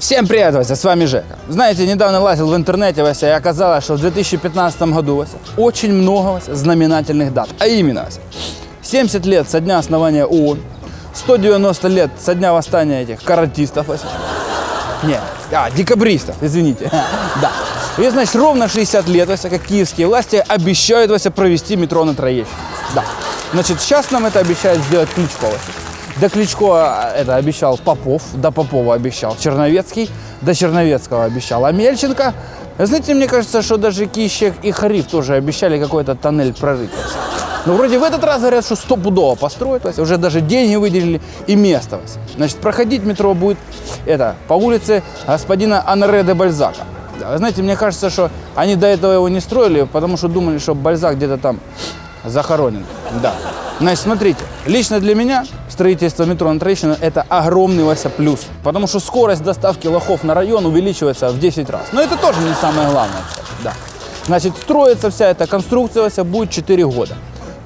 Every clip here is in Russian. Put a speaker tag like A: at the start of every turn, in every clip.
A: Всем привет, Вася, с вами Жека. Знаете, недавно лазил в интернете, Вася, и оказалось, что в 2015 году, Вася, очень много, Вася, знаменательных дат. А именно, Вася, 70 лет со дня основания ООН, 190 лет со дня восстания этих каратистов, Вася. Не, а, декабристов, извините. Да. И, значит, ровно 60 лет, Вася, как киевские власти обещают, Вася, провести метро на Троещине. Да. Значит, сейчас нам это обещает сделать Кличко, Вася. До Кличко а, это обещал Попов, до Попова обещал Черновецкий, до Черновецкого обещал Амельченко. Знаете, мне кажется, что даже Кищек и Хариф тоже обещали какой-то тоннель прорыть. Но вроде в этот раз говорят, что стопудово построят, Вася. уже даже деньги выделили и место. Значит, проходить метро будет это, по улице господина Анре де Бальзака. Знаете, мне кажется, что они до этого его не строили, потому что думали, что Бальзак где-то там захоронен. Да. Значит, смотрите, лично для меня строительство метро на Троещино – это огромный Вася плюс. Потому что скорость доставки лохов на район увеличивается в 10 раз. Но это тоже не самое главное, кстати. Да. Значит, строится вся эта конструкция Вася будет 4 года.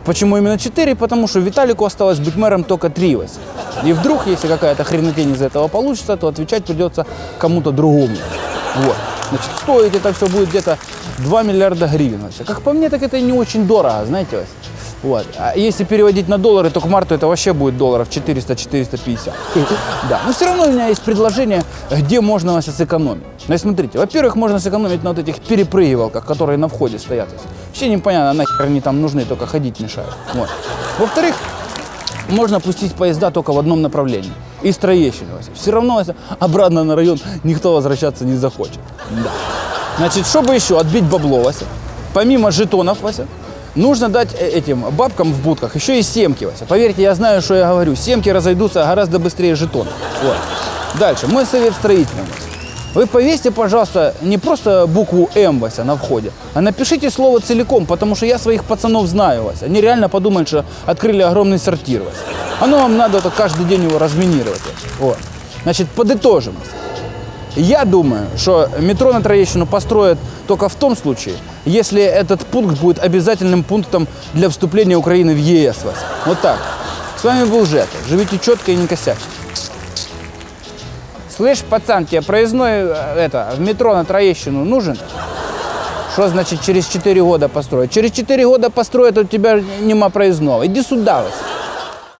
A: Почему именно 4? Потому что Виталику осталось быть мэром только 3 Вася. И вдруг, если какая-то хренотень из этого получится, то отвечать придется кому-то другому. Вот. Значит, стоить это все будет где-то 2 миллиарда гривен. Вася. Как по мне, так это не очень дорого, знаете, Вася. Вот. А если переводить на доллары, то к марту это вообще будет долларов 400-450. Да. Но все равно у меня есть предложение, где можно Вася, сэкономить. Значит, смотрите, во-первых, можно сэкономить на вот этих перепрыгивалках, которые на входе стоят. Вообще непонятно, нахер они там нужны, только ходить мешают. Вот. Во-вторых, можно пустить поезда только в одном направлении. Из Троещины. Все равно обратно на район никто возвращаться не захочет. Да. Значит, чтобы еще отбить бабло, Вася, помимо жетонов, Вася, нужно дать э, этим бабкам в будках еще и семки. Поверьте, я знаю, что я говорю. Семки разойдутся гораздо быстрее жетонов. Вот. Дальше. Мой совет строителям. Вы повесьте, пожалуйста, не просто букву М, Вася, на входе, а напишите слово целиком, потому что я своих пацанов знаю, Вася. Они реально подумают, что открыли огромный сортир, Вася. Оно вам надо это каждый день его разминировать. Вот. Значит, подытожим. Вася. Я думаю, что метро на Троещину построят только в том случае, если этот пункт будет обязательным пунктом для вступления Украины в ЕС. Вася. Вот так. С вами был Жека. Живите четко и не косячьте. Слышь, пацан, тебе проездной э, это, в метро на Троещину нужен? Что значит через 4 года построить? Через 4 года построят, у тебя нема проездного. Иди сюда, Вася.